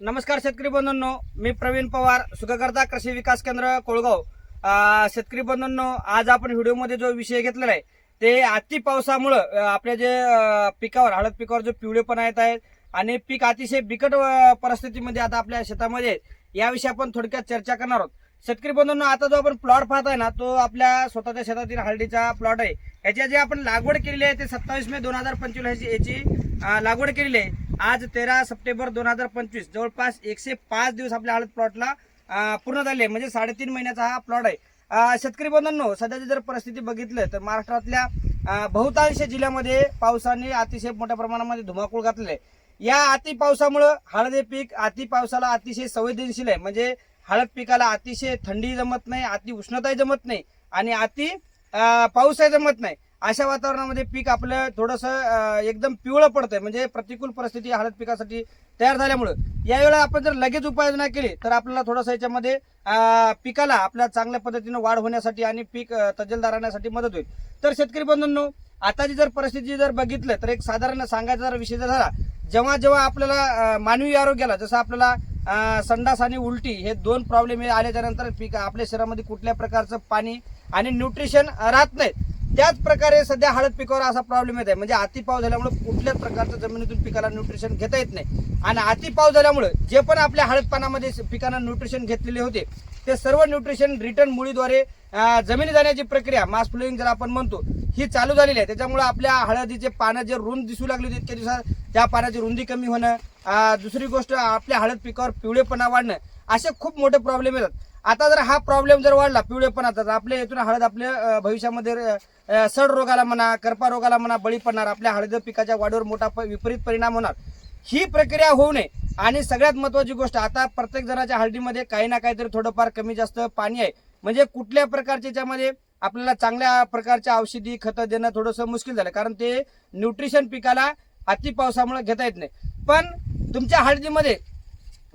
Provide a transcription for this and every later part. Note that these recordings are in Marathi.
नमस्कार शेतकरी बंधूंनो मी प्रवीण पवार सुखकर्ता कृषी विकास केंद्र कोळगाव. शेतकरी बंधूंनो आज आपण व्हिडिओमध्ये जो विषय घेतलेला आहे ते अति पावसामुळं आपल्या जे पिकावर हळद पिकावर जो पिवळेपणा येत आहे आणि पीक अतिशय बिकट परिस्थितीमध्ये आता आपल्या शेतामध्ये याविषयी आपण थोडक्यात चर्चा करणार आहोत. शेतकरी बंधूंनो आता जो आपण प्लॉट पाहताय ना तो आपल्या स्वतःच्या शेतातील हळदीचा प्लॉट आहे. याची जी आपण लागवड केलेली आहे ते सत्तावीस मे दोन हजार पंचवीस याची लागवड केलेली आहे. आज तेरा सप्टेंबर दोन हजार पंचवीस जवळपास एकशे पाच दिवस आपल्या हळद प्लॉटला पूर्ण झाले म्हणजे साडेतीन महिन्याचा हा प्लॉट आहे. शेतकरी बंधांनो सध्याची जर परिस्थिती बघितलं तर महाराष्ट्रातल्या बहुतांश जिल्ह्यामध्ये पावसाने अतिशय मोठ्या प्रमाणामध्ये धुमाकूळ घातलेला आहे. या अति पावसामुळं हळद हे पीक अति पावसाला अतिशय संवेदनशील आहे. म्हणजे हळद पिकाला अतिशय थंडी जमत नाही अति उष्णताही जमत नाही आणि अति पाऊसही जमत नाही. अशा वातावरणामध्ये पीक आपलं थोडंसं एकदम पिवळं पडतंय. म्हणजे प्रतिकूल परिस्थिती हळद पिकासाठी तयार झाल्यामुळं. यावेळेला आपण जर लगेच उपाययोजना केली तर आपल्याला थोडंसं याच्यामध्ये पिकाला आपल्या चांगल्या पद्धतीनं वाढ होण्यासाठी आणि पीक अं, तजेलदार राहण्यासाठी मदत होईल. तर शेतकरी बंधूंनो आताची जर परिस्थिती जर बघितलं तर एक साधारण सांगायचा जर विषय जर झाला जेव्हा जेव्हा आपल्याला मानवी आरोग्याला जसं आपल्याला संडास आणि उलटी हे दोन प्रॉब्लेम हे आल्याच्यानंतर पीक आपल्या शरीरामध्ये कुठल्या प्रकारचं पाणी आणि न्यूट्रिशन राहत नाही त्याच प्रकारे सध्या हळद पिकावर असा प्रॉब्लेम येत आहे म्हणजे अतिपाव झाल्यामुळे कुठल्याच प्रकारचं जमिनीतून पिकाला न्यूट्रिशन घेता येत नाही. आणि अतिपाव झाल्यामुळं झाल्यामुळे जे पण आपल्या हळद पानामध्ये पिकांना न्यूट्रिशन घेतलेले होते ते सर्व न्यूट्रिशन रिटर्न मुळीद्वारे जमिनी जाण्याची प्रक्रिया मास फ्लोईंग जर आपण म्हणतो ही चालू झालेली आहे. त्याच्यामुळे आपल्या हळदीचे पानं जे रुंद दिसू लागले होते इतक्या दिवसात त्या पानाची रुंदी कमी होणं दुसरी गोष्ट आपल्या हळद पिकावर पिवळेपणा वाढणं असे खूप मोठे प्रॉब्लेम येतात. आता जर हा प्रॉब्लेम जर वाढला पिवळेपणाचा तर आपल्या इथून हळद आपल्या भविष्यामध्ये सड रोगाला म्हणा करपा रोगाला म्हणा बळी पडणार आपल्या हळद पिकाच्या वाढीवर मोठा प- विपरीत परिणाम होणार. ही प्रक्रिया होऊ नये. आणि सगळ्यात महत्वाची गोष्ट आता प्रत्येक जणाच्या हळदीमध्ये काही ना काहीतरी थोडंफार कमी जास्त पाणी आहे. म्हणजे कुठल्या प्रकारच्या याच्यामध्ये आपल्याला चांगल्या प्रकारच्या औषधी खतं देणं थोडंसं मुश्किल झालं. कारण ते न्यूट्रिशन पिकाला अति पावसामुळे घेता येत नाही. पण तुमच्या हळदीमध्ये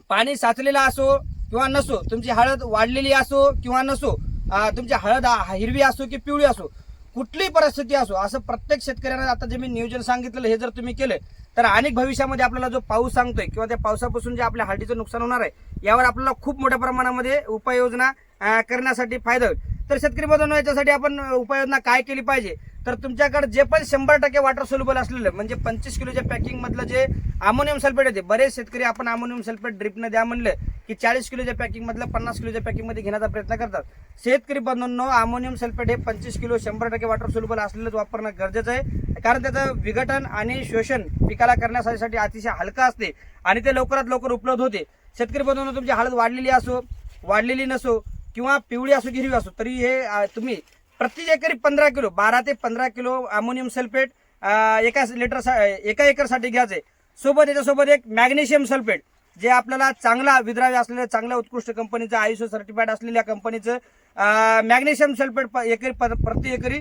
पाणी साचलेलं असो किंवा नसो तुमची हळद वाढलेली असो किंवा नसो तुमची हळद हिरवी असो की पिवळी असो कुठलीही परिस्थिती असो असं प्रत्येक शेतकऱ्यांना आता जे मी नियोजन सांगितलेलं हे जर तुम्ही केलं तर अनेक भविष्यामध्ये आपल्याला जो पाऊस सांगतोय किंवा त्या पावसापासून जे आपल्या हळदीचं नुकसान होणार आहे यावर आपल्याला खूप मोठ्या प्रमाणामध्ये उपाययोजना करण्यासाठी फायदा होईल. तर शेतकरी बंधूंनो याच्यासाठी आपण उपाययोजना काय केली पाहिजे? तर तुमच्याकडे जे पण शंभर टक्के वॉटर सोल्युबल असलेलं म्हणजे पंचवीस किलोच्या पॅकिंग मधलं जे अमोनियम सल्फेट येते बरेच शेतकरी आपण अमोनियम सल्फेट ड्रिपनं द्या म्हणलं की चाळीस किलोच्या पॅकिंग मधलं पन्नास किलोच्या पॅकिंगमध्ये घेण्याचा प्रयत्न करतात. शेतकरी बंधूंनो अमोनियम सल्फेट हे पंचवीस किलो शंभर टक्के वॉटर सोल्युबल असलेलंच वापरणं गरजेचं आहे. कारण त्याचं विघटन आणि शोषण पिकाला करण्यासाठी अतिशय हलका असते आणि ते लवकरात लवकर उपलब्ध होते. शेतकरी बंधूंनो तुमची हळद वाढलेली असो वाढलेली नसो किंवा पिवळी असो की हिरवी असो तरी हे तुम्ही प्रति एकरी पंधरा किलो बारा ते पंधरा किलो अमोनियम सल्फेट एका लिटर एका एकरसाठी घ्यायचे. सोबत याच्यासोबत एक मॅग्नेशियम सल्फेट जे आपल्याला चांगला विद्राव्य असलेलं चांगल्या उत्कृष्ट कंपनीचं आयुष्य सर्टिफाईड असलेल्या कंपनीचं मॅग्नेशियम सल्फेट प- एकरी प- प्रति एकरी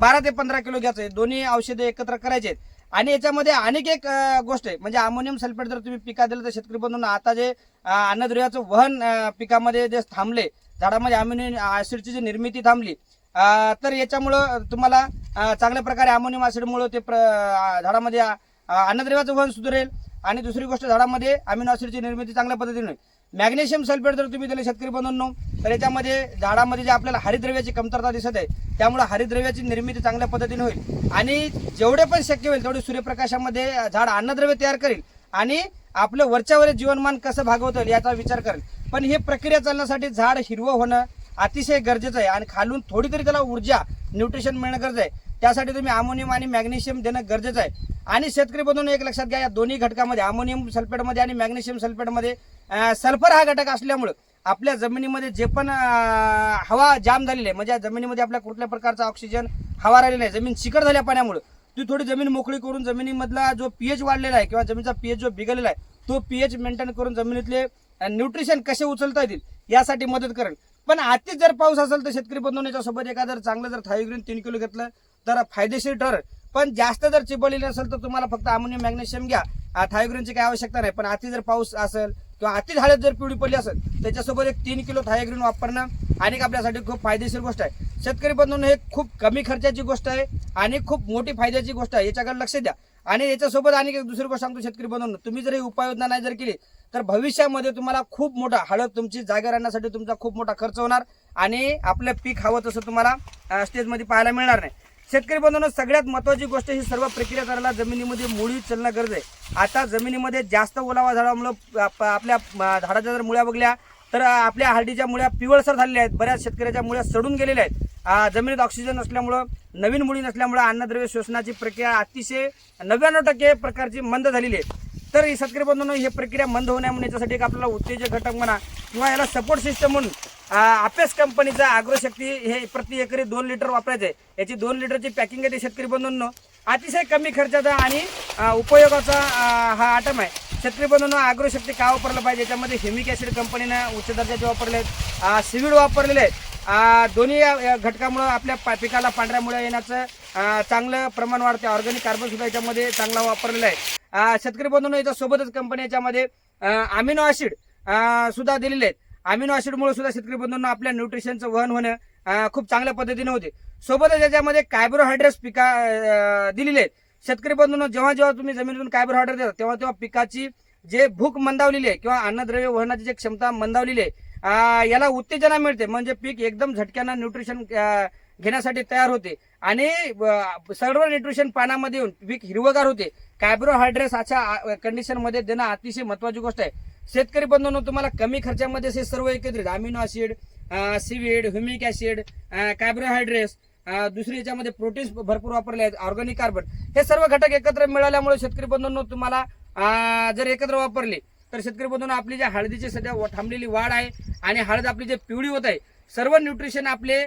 बारा ते पंधरा किलो घ्यायचं. आहे दोन्ही औषधे एकत्र करायचे. आहेत आणि याच्यामध्ये अनेक एक गोष्ट आहे. म्हणजे अमोनियम सल्फेट जर तुम्ही पिका दिलं तर शेतकरी बंधूंना आता जे अन्नद्रव्याचं वहन पिकामध्ये जे थांबले झाडामध्ये अमोनियम ऍसिडची जी निर्मिती थांबली तर याच्यामुळं तुम्हाला चांगल्या प्रकारे अमोनियम ऍसिडमुळं ते प्र- झाडामध्ये अन्नद्रव्याचं वहन सुधारेल. आणि दुसरी गोष्ट झाडामध्ये अमिनो ऍसिडची निर्मिती चांगल्या पद्धतीने होईल. मॅग्नेशियम सल्फेट जर तुम्ही दिले शेतकरी बनवून तर याच्यामध्ये झाडामध्ये जे आपल्याला हरिद्रव्याची कमतरता दिसत आहे त्यामुळे हरिद्रव्याची निर्मिती चांगल्या पद्धतीने होईल. आणि जेवढे पण शक्य होईल तेवढे सूर्यप्रकाशामध्ये झाड अन्नद्रव्य तयार करेल. आणि आपलं वरच्यावर जीवनमान कसं भागवता येईल याचा विचार करेल. पण हे प्रक्रिया चालण्यासाठी झाड हिरवं होणं अतिशय गरजेचं आहे. आणि खालून थोडी तरी त्याला ऊर्जा न्यूट्रिशन मिळणं गरजेचं आहे. त्यासाठी तुम्ही अमोनियम आणि मॅग्नेशियम देणं गरजेचं आहे. आणि शेतकरी बंधून एक लक्षात घ्या या दोन्ही घटकामध्ये अमोनियम सल्फेटमध्ये आणि मॅग्नेशियम सल्फेटमध्ये सल्फर हा घटक असल्यामुळं आपल्या जमिनीमध्ये जे पण हवा जाम झालेली आहे म्हणजे जमिनीमध्ये आपल्या कुठल्या प्रकारचा ऑक्सिजन हवा राहिलेला आहे जमीन चिकट झाल्या पाण्यामुळं. ती थोडी जमीन मोकळी करून जमिनीमधला जो पीएच वाढलेला आहे किंवा जमिनीचा पीएच जो बिघडलेला आहे तो पीएच मेंटेन करून जमिनीतले न्यूट्रिशन कसे उचलता येतील यासाठी मदत करेल. पण अति जर पाऊस असेल तर शेतकरी बंधून याच्यासोबत एखादं जर चांगलं जर थायोग्रीन तीन किलो घेतलं तर फायदेशीर ठर. पण जास्त जर चिपळलेली असेल तर तुम्हाला फक्त अमोनियम मॅग्नेशियम घ्या. थायोग्रीनची काही आवश्यकता नाही. पण आती जर पाऊस असेल किंवा अति हळद जर पिवळी पडली असेल त्याच्यासोबत एक तीन किलो थायोग्रीन वापरणं आणि आपल्यासाठी खूप फायदेशीर गोष्ट आहे. शेतकरी बंधूंनो हे खूप कमी खर्चाची गोष्ट आहे आणि खूप मोठी फायद्याची गोष्ट आहे. याच्याकडे लक्ष द्या. आणि याच्यासोबत आणि एक दुसरी गोष्ट सांगतो शेतकरी बंधूंनो तुम्ही जर ही उपाययोजना नाही जर केली तर भविष्यामध्ये तुम्हाला खूप मोठा हळद तुमची जागा राहण्यासाठी तुमचा खूप मोठा खर्च होणार आणि आपलं पीक हवं तसं तुम्हाला स्टेजमध्ये पाहायला मिळणार नाही. शेतकरी बंधूंनो सगळ्यात महत्वाची गोष्ट ही सर्व प्रक्रिया करायला जमिनीमध्ये मुळी चलणं गरज आहे. आता जमिनीमध्ये जास्त ओलावा झाडामुळं आपल्या झाडाच्या जर मुळ्या बघल्या तर आपल्या हळदीच्या मुळ्या पिवळसर झालेल्या आहेत. बऱ्याच शेतकऱ्याच्या मुळ्या सडून गेलेल्या आहेत. जमिनीत ऑक्सिजन नसल्यामुळं नवीन मुळी नसल्यामुळं अन्नद्रव्य शोषणाची प्रक्रिया अतिशय नव्याण्णव टक्के प्रकारची मंद झालेली आहे. तर ही शेतकरी बंधूंनो ही प्रक्रिया मंद म्हणून याच्यासाठी एक आपल्याला उत्तेजक घटक म्हणा किंवा याला सपोर्ट सिस्टम म्हणून अपेस कंपनीचा अॅग्रोशक्ती हे प्रति एकरी दोन लिटर वापरायचं आहे. याची दोन लिटरची पॅकिंग आहे ते शेतकरी बंधूंनो. अतिशय कमी खर्चाचा आणि उपयोगाचा हा आटम आहे. शेतकरी बंधूंनो अॅग्रोशक्ती का वापरलं पाहिजे? याच्यामध्ये हेमिक ॲसिड कंपनीनं उच्च दर्जाचे वापरले आहेत सिविड वापरलेले आहेत. दोन्ही या- घटकामुळं आपल्या पा- पिकाला पांढऱ्यामुळे येण्याचं चांगलं प्रमाण वाढते ऑर्गॅनिक कार्बन सुद्धा याच्यामध्ये चांगला वापरलेला आहे. शेतकरी बंधून याच्या सोबतच कंपनी याच्यामध्ये अमिनो ॲसिड सुद्धा दिलेले आहेत. अमिनो ऍसिडमुळे सुद्धा शेतकरी बंधूंना आपल्या न्यूट्रिशनचं वहन होणं खूप चांगल्या पद्धतीने होते. सोबतच याच्यामध्ये कार्बोहायड्रेट्स पिका दिलेले आहेत. शेतकरी बंधून जेव्हा जेव्हा तुम्ही जमिनीतून कार्बोहायड्रेट देता तेव्हा तेव्हा पिकाची जे भूक मंदावलेली आहे किंवा अन्नद्रव्य वहनाची जी क्षमता मंदावलेली आहे याला उत्तेजना मिळते. म्हणजे पीक एकदम झटक्यानं न्यूट्रिशन घेण्यासाठी तयार होते. आणि सर्व न्यूट्रिशन पानामध्ये येऊन पीक हिरवगार होते. कार्बोहायड्रेट्स अशा कंडिशनमध्ये देणं अतिशय महत्वाची गोष्ट आहे. शेतकरी बंधूंनो तुम्हाला कमी खर्चामध्ये हे सर्व एकत्रित amino acid seaweed humic acid carbohydrates दुसरी याच्यामध्ये प्रोटीन्स भरपूर वापरले आहेत ऑर्गॅनिक कार्बन हे सर्व घटक एकत्र मिळाल्यामुळे शेतकरी बंधूंनो तुम्हाला जर एकत्र वापरले तर शेतकरी बंधूंनो आपली जे हळदीची सध्या थांबलेली वाढ आहे आणि हळद आपली जे पिवळी होत आहे सर्व न्यूट्रिशन आपले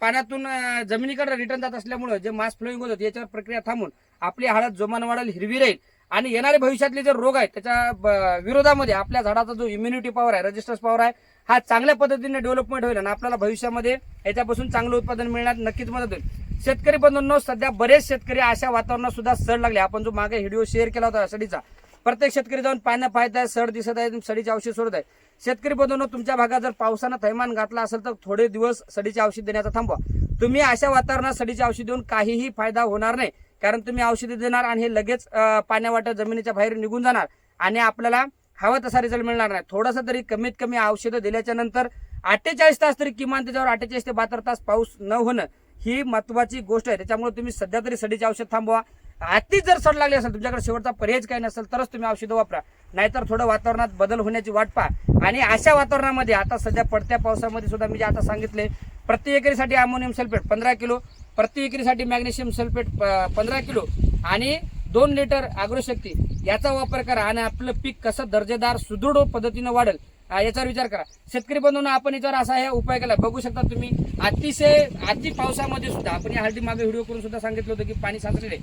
पाण्यातून जमिनीकडे रिटर्न जात असल्यामुळे जे मास फ्लोईंग होतं याच्यावर प्रक्रिया थांबून आपली हळद जोमान वाढेल हिरवी राहील. आणि येणारे भविष्यातले जे रोग आहेत त्याच्या ब- विरोधामध्ये आपल्या झाडाचा जो इम्युनिटी पॉवर आहे रजिस्टर्स पॉवर आहे हा चांगल्या पद्धतीने डेव्हलपमेंट होईल आणि आपल्याला भविष्यामध्ये याच्यापासून चांगलं उत्पादन मिळण्यात नक्कीच मदत होईल. शेतकरी बंधूंनो सध्या बरेच शेतकरी अशा वातावरणात सुद्धा सड लागले. आपण जो मागे व्हिडिओ शेअर केला होता सडीचा प्रत्येक शेतकरी जाऊन पानं पाहत आहे सड दिसत आहे सडीचे औषध सोडत आहे. शेतकरी बंधूंनो तुमच्या भागात जर पावसानं थैमान घातला असेल तर थोडे दिवस सडीचे औषध देण्याचा थांबवा. तुम्ही अशा वातावरणात सडीचे औषध देऊन काहीही फायदा होणार नाही. कारण तुम्ही औषधे देणार आणि हे लगेच पाण्यावाटं पाण्यावाटत जमिनीच्या बाहेर निघून जाणार आणि आपल्याला हवा तसा रिझल्ट मिळणार नाही. थोडासा तरी कमीत कमी औषधं दिल्याच्या नंतर अठ्ठेचाळीस तास तरी किमान त्याच्यावर अठ्ठेचाळीस ते बहात्तर तास पाऊस न होणं ही महत्वाची गोष्ट आहे. त्याच्यामुळे तुम्ही सध्या तरी सडीचे औषध थांबवा. अतिच जर सड लागली असेल तुमच्याकडे शेवटचा पर्यायच काही नसेल तरच तुम्ही औषधं वापरा. नाहीतर थोडं वातावरणात बदल होण्याची वाट पहा. आणि अशा वातावरणामध्ये आता सध्या पडत्या पावसामध्ये सुद्धा मी जे आता सांगितले प्रति एकरीसाठी अमोनियम सल्फेट पंधरा किलो प्रति एकरीसाठी मॅग्नेशियम सल्फेट पंधरा किलो आणि दोन लिटर अग्रोशक्ती याचा वापर करा आणि आपलं पीक कसं दर्जेदार सुदृढ पद्धतीनं वाढेल अं, याच्यावर विचार करा. शेतकरी बंधूंना आपण याच्यावर असा हे उपाय केला. बघू शकता तुम्ही अतिशय अति पावसामध्ये सुद्धा आपण या हळदी मागे व्हिडिओ करून सुद्धा सांगितलं होतं की पाणी साचलेले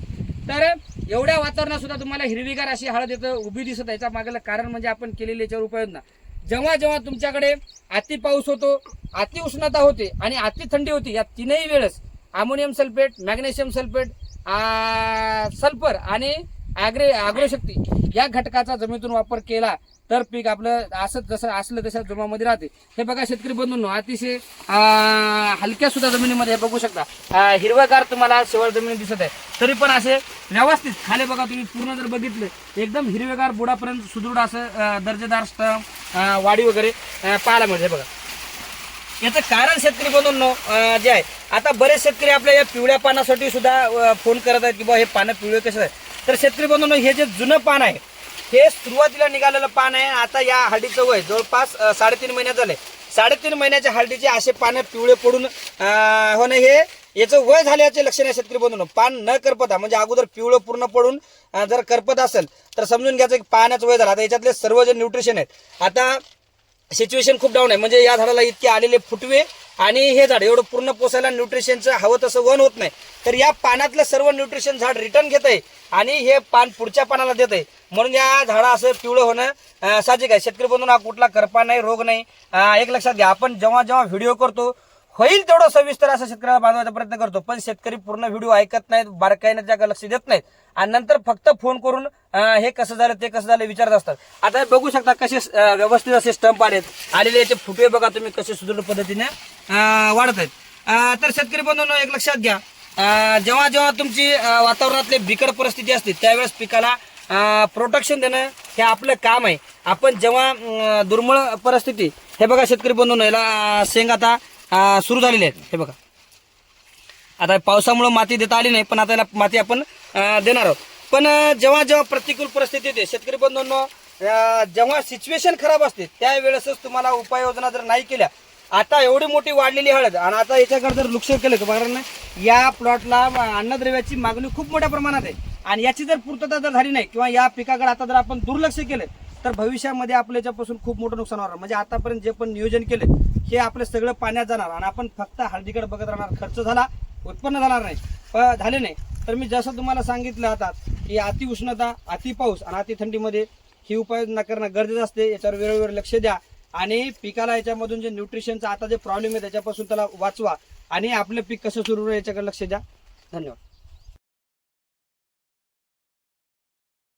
तर एवढ्या वातावरणात सुद्धा तुम्हाला हिरवीगार अशी हळद येतं उभी दिसत आहे. याच्या मागलं कारण म्हणजे आपण केलेली याच्यावर उपाययोजना जेव्हा जेव्हा तुमच्याकडे अति पाऊस होतो अति उष्णता होते आणि अति थंडी होती या तीनही वेळेस ammonium sulphate magnesium sulphate sulphur आणि ॲग्रे आग्रोशक्ती या घटकाचा जमिनीतून वापर केला तर पीक आपलं असं जसं असलं तसं जोमामध्ये राहते. हे बघा शेतकरी बंधूंनो अतिशय हलक्या सुद्धा जमिनीमध्ये हे बघू शकता. हिरवागार हिरवगार तुम्हाला शेवट जमिनी दिसत आहे. तरी पण असे व्यवस्थित खाली बघा तुम्ही पूर्ण जर बघितलं एकदम हिरवेगार बुडापर्यंत सुदृढ असं दर्जेदार स्तंभ वाडी वगैरे पाहायला मिळते बघा. याचं कारण शेतकरी बंधूंनो जे आहे आता बरेच शेतकरी आपल्या या पिवळ्या पानासाठी सुद्धा फोन करत आहेत की बा हे पानं पिवळे कसं आहे तर शेतकरी बंधूंनो हे जे जुनं पान आहे हे सुरुवातीला निघालेलं पान आहे. आता या हळदीचं वय जवळपास साडेतीन महिन्यात झालंय साडेतीन महिन्याच्या हळदीचे असे पानं पिवळे पडून होणं हे याचं वय झाल्याचे लक्षण आहे शेतकरी बंधून. पान न करपता म्हणजे अगोदर पिवळं पूर्ण पडून जर करपत असेल तर समजून घ्यायचं की पाण्याचं वय झालं. आता याच्यातले सर्व जे न्यूट्रिशन आहेत आता सिच्युएशन खूप डाऊन आहे. म्हणजे या झाडाला इतके आलेले फुटवे आणि हे झाड एवढं पूर्ण पोसायला न्यूट्रिशनचं हवं तसं वन होत नाही. तर या पानातलं सर्व न्यूट्रिशन झाड रिटर्न घेत आहे आणि हे पान पुढच्या पानाला देत आहे. म्हणून या झाडा असं पिवळं होणं अं, साहजिक आहे. शेतकरी बंधूंना कुठला करपा नाही रोग नाही. एक लक्षात घ्या. आपण जेव्हा जेव्हा व्हिडिओ करतो होईल तेवढं सविस्तर असं शेतकऱ्याला बांधवायचा प्रयत्न करतो. पण शेतकरी पूर्ण व्हिडिओ ऐकत नाहीत बारकाईने त्या लक्ष देत नाहीत. आणि नंतर फक्त फोन करून हे कसं झालं ते कसं झालं विचारत असतात. आता हे बघू शकता कसे व्यवस्थित असे स्टंप आलेत. आलेले याचे फुटवे बघा तुम्ही कसे सुदृढ पद्धतीने वाढत आहेत. तर शेतकरी बंधूंनो एक लक्षात घ्या. जेव्हा जेव्हा तुमची वातावरणातली बिकट परिस्थिती असते त्यावेळेस पिकाला प्रोटेक्शन देणं हे आपलं काम आहे. आपण जेव्हा दुर्मळ परिस्थिती हे बघा शेतकरी बंधून याला शेंग आता सुरू झालेली आहेत. हे बघा. आता पावसामुळं माती देता आली नाही पण आता याला माती आपण देणार आहोत. पण जेव्हा जेव्हा प्रतिकूल परिस्थिती येते शेतकरी बंधूंनो जेव्हा सिच्युएशन खराब असते त्यावेळेसच तुम्हाला उपाययोजना जर नाही केल्या आता एवढी मोठी वाढलेली हळद आणि आता याच्याकडे जर लक्ष केलं तर कारण या प्लॉटला अन्नद्रव्याची मागणी खूप मोठ्या प्रमाणात आहे. आणि याची जर पूर्तता जर झाली नाही किंवा या पिकाकडे आता जर आपण दुर्लक्ष केलं तर भविष्यामध्ये आपल्या याच्यापासून खूप मोठं नुकसान होणार. म्हणजे आतापर्यंत जे पण नियोजन केलं हे आपलं सगळं पाण्यात जाणार आणि आपण फक्त हळदीकडे बघत राहणार. खर्च झाला उत्पन्न जाणार नाही. प- झाले नाही. तर मी जसं तुम्हाला सांगितलं आता की अति उष्णता अति पाऊस आणि अति थंडीमध्ये ही उपाययोजना करणं गरजेचं असते. याच्यावर वेळोवेळी लक्ष द्या. आणि पिकाला याच्यामधून जे न्यूट्रिशनचा आता जे प्रॉब्लेम आहे त्याच्यापासून त्याला वाचवा. आणि आपलं पीक कसं सुरू राहील याच्याकडे लक्ष द्या. धन्यवाद.